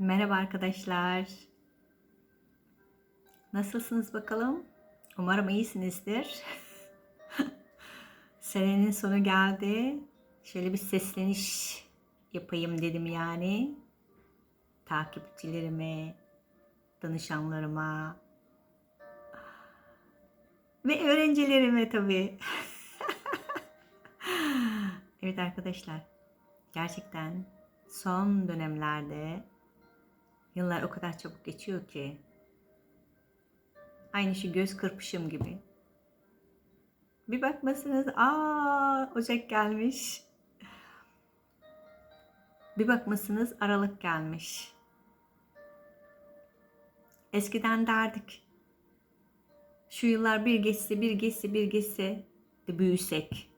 Merhaba arkadaşlar. Nasılsınız bakalım? Umarım iyisinizdir. Senenin sonu geldi. Şöyle bir sesleniş yapayım dedim yani. Takipçilerime, danışanlarıma ve öğrencilerime tabii. evet arkadaşlar. Gerçekten son dönemlerde yıllar o kadar çabuk geçiyor ki aynı şu göz kırpışım gibi. Bir bakmasınız aa Ocak gelmiş. Bir bakmasınız Aralık gelmiş. Eskiden derdik. Şu yıllar bir geçse, bir geçse, bir geçse de büyüsek.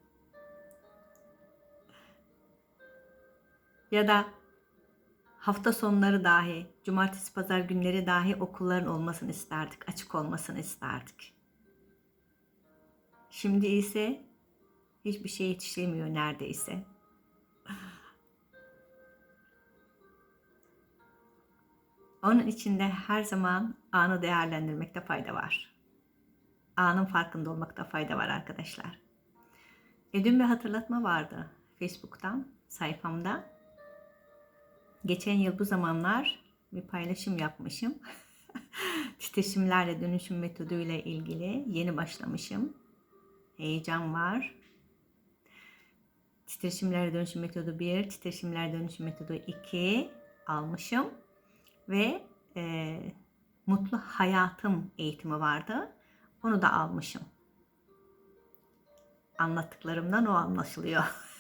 Ya da hafta sonları dahi, cumartesi pazar günleri dahi okulların olmasını isterdik, açık olmasını isterdik. Şimdi ise hiçbir şey yetişemiyor neredeyse. Onun içinde her zaman anı değerlendirmekte fayda var. Anın farkında olmakta fayda var arkadaşlar. E dün bir hatırlatma vardı Facebook'tan, sayfamda. Geçen yıl bu zamanlar bir paylaşım yapmışım. Titreşimlerle dönüşüm metodu ile ilgili yeni başlamışım. Heyecan var. Titreşimlerle dönüşüm metodu 1, titreşimlerle dönüşüm metodu 2 almışım. Ve e, mutlu hayatım eğitimi vardı. Onu da almışım. Anlattıklarımdan o anlaşılıyor.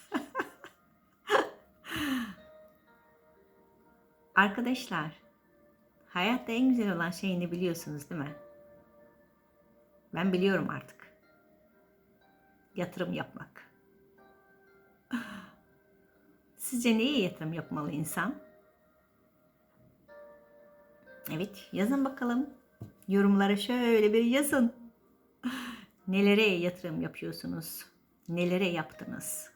Arkadaşlar, hayatta en güzel olan şey ne biliyorsunuz değil mi? Ben biliyorum artık. Yatırım yapmak. Sizce neye yatırım yapmalı insan? Evet, yazın bakalım. Yorumlara şöyle bir yazın. Nelere yatırım yapıyorsunuz? Nelere yaptınız?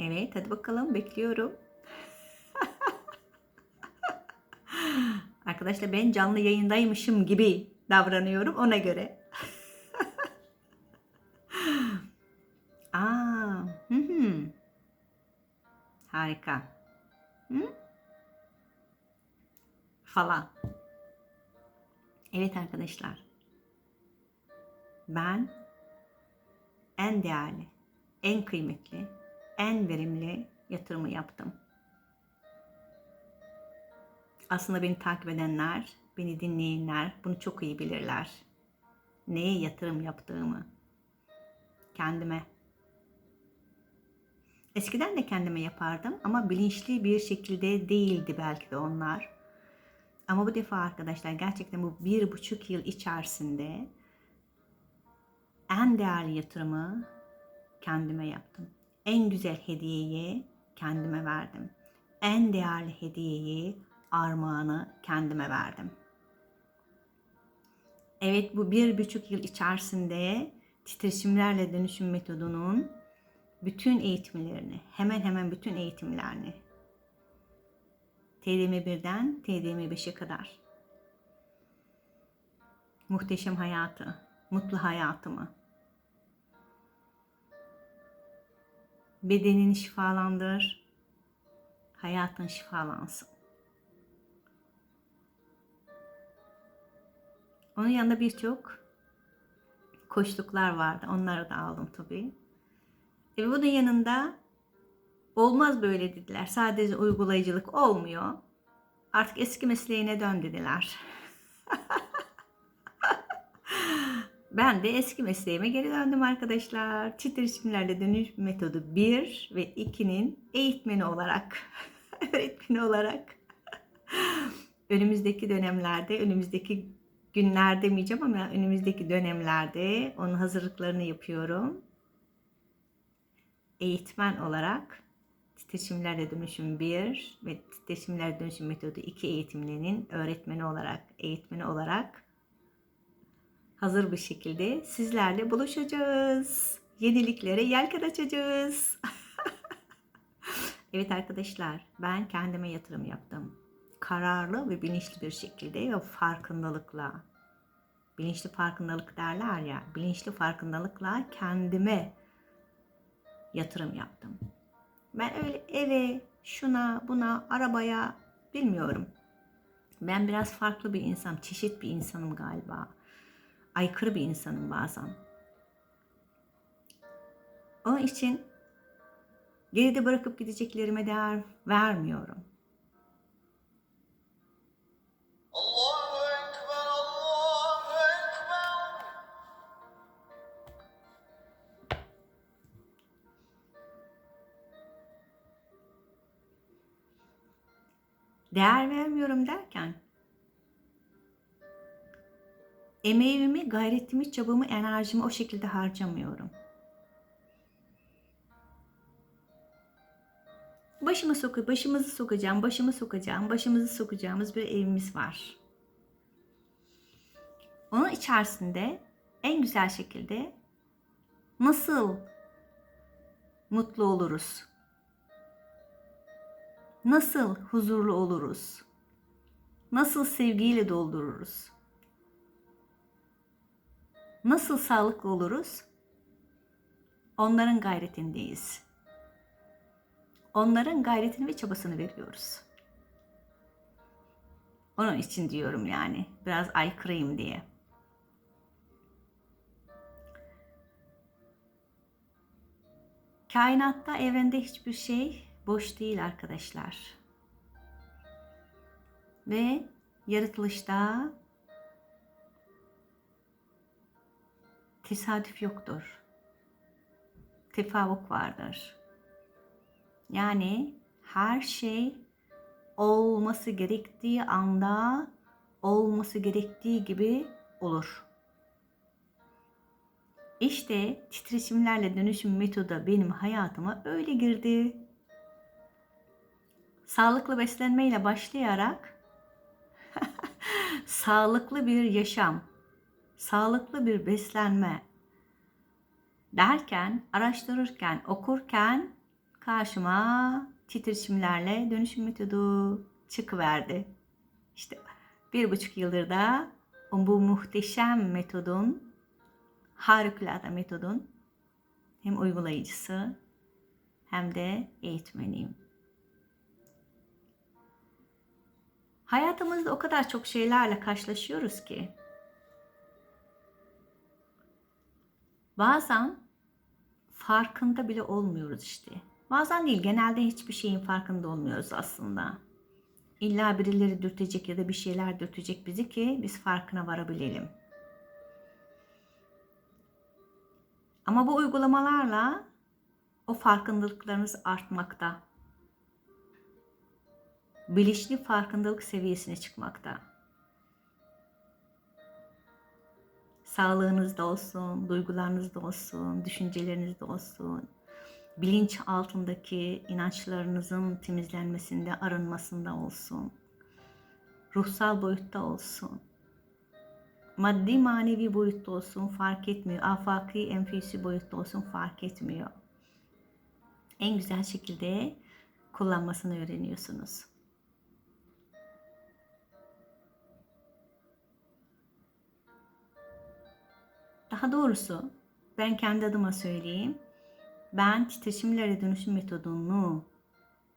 Evet, hadi bakalım bekliyorum. Arkadaşlar ben canlı yayındaymışım gibi davranıyorum ona göre. Aa, hı hı. Harika. Hı? Falan. Evet arkadaşlar. Ben en değerli, en kıymetli, en verimli yatırımı yaptım. Aslında beni takip edenler, beni dinleyenler bunu çok iyi bilirler. Neye yatırım yaptığımı. Kendime. Eskiden de kendime yapardım ama bilinçli bir şekilde değildi belki de onlar. Ama bu defa arkadaşlar gerçekten bu bir buçuk yıl içerisinde en değerli yatırımı kendime yaptım. En güzel hediyeyi kendime verdim. En değerli hediyeyi, armağanı kendime verdim. Evet bu bir buçuk yıl içerisinde titreşimlerle dönüşüm metodunun bütün eğitimlerini, hemen hemen bütün eğitimlerini TDM1'den TDM5'e kadar muhteşem hayatı, mutlu hayatımı bedenini şifalandır, hayatın şifalansın. Onun yanında birçok koşluklar vardı. Onları da aldım tabii. E bunun yanında olmaz böyle dediler. Sadece uygulayıcılık olmuyor. Artık eski mesleğine dön dediler. ben de eski mesleğime geri döndüm arkadaşlar. Titreşimlerle dönüş metodu 1 ve 2'nin eğitmeni olarak, öğretmeni olarak önümüzdeki dönemlerde, önümüzdeki günler demeyeceğim ama önümüzdeki dönemlerde onun hazırlıklarını yapıyorum eğitmen olarak titreşimlerle dönüşüm 1 ve titreşimlerle dönüşüm metodu 2 eğitimlerinin öğretmeni olarak, eğitmeni olarak hazır bir şekilde sizlerle buluşacağız. yeniliklere yelken açacağız. evet arkadaşlar, ben kendime yatırım yaptım. Kararlı ve bilinçli bir şekilde ve farkındalıkla. Bilinçli farkındalık derler ya, bilinçli farkındalıkla kendime yatırım yaptım. Ben öyle eve, şuna, buna, arabaya bilmiyorum. Ben biraz farklı bir insan, çeşit bir insanım galiba. Aykırı bir insanım bazen. Onun için geride bırakıp gideceklerime değer vermiyorum. Değer vermiyorum derken emeğimi, gayretimi, çabamı, enerjimi o şekilde harcamıyorum. Başımı soku, başımızı sokacağım, başımı sokacağım, başımızı sokacağımız bir evimiz var. Onun içerisinde en güzel şekilde nasıl mutlu oluruz? Nasıl huzurlu oluruz? Nasıl sevgiyle doldururuz? Nasıl sağlıklı oluruz? Onların gayretindeyiz. Onların gayretini ve çabasını veriyoruz. Onun için diyorum yani biraz aykırıyım diye. Kainatta, evrende hiçbir şey boş değil arkadaşlar. Ve yaratılışta tesadüf yoktur. Tefavuk vardır. Yani her şey olması gerektiği anda olması gerektiği gibi olur. İşte titreşimlerle dönüşüm metodu benim hayatıma öyle girdi. Sağlıklı beslenmeyle başlayarak sağlıklı bir yaşam, sağlıklı bir beslenme derken, araştırırken, okurken karşıma titreşimlerle dönüşüm metodu çıkıverdi. İşte bir buçuk yıldır da bu muhteşem metodun, harikulade metodun hem uygulayıcısı hem de eğitmeniyim. Hayatımızda o kadar çok şeylerle karşılaşıyoruz ki bazen farkında bile olmuyoruz işte. Bazen değil, genelde hiçbir şeyin farkında olmuyoruz aslında. İlla birileri dürtecek ya da bir şeyler dürtecek bizi ki biz farkına varabilelim. Ama bu uygulamalarla o farkındalıklarınız artmakta. Bilinçli farkındalık seviyesine çıkmakta. Sağlığınızda olsun, duygularınızda olsun, düşüncelerinizde olsun, bilinç altındaki inançlarınızın temizlenmesinde, arınmasında olsun. Ruhsal boyutta olsun. Maddi manevi boyutta olsun fark etmiyor. Afaki enfüsi boyutta olsun fark etmiyor. En güzel şekilde kullanmasını öğreniyorsunuz. Daha doğrusu ben kendi adıma söyleyeyim ben titreşimlere dönüşüm metodunu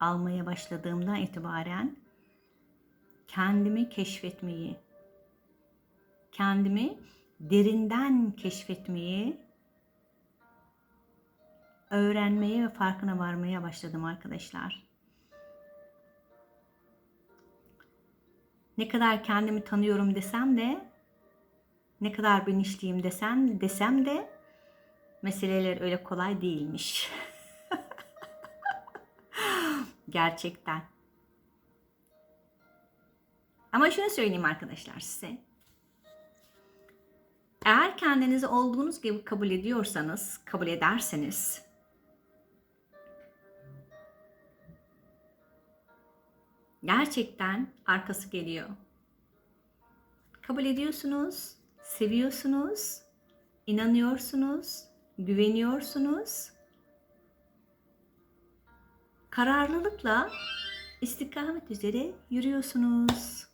almaya başladığımdan itibaren kendimi keşfetmeyi, kendimi derinden keşfetmeyi, öğrenmeye ve farkına varmaya başladım arkadaşlar. Ne kadar kendimi tanıyorum desem de, ne kadar bilinçliyim desem desem de meseleler öyle kolay değilmiş. Gerçekten. Ama şunu söyleyeyim arkadaşlar size. Eğer kendinizi olduğunuz gibi kabul ediyorsanız, kabul ederseniz gerçekten arkası geliyor. Kabul ediyorsunuz, seviyorsunuz, inanıyorsunuz, güveniyorsunuz. Kararlılıkla istikamet üzere yürüyorsunuz.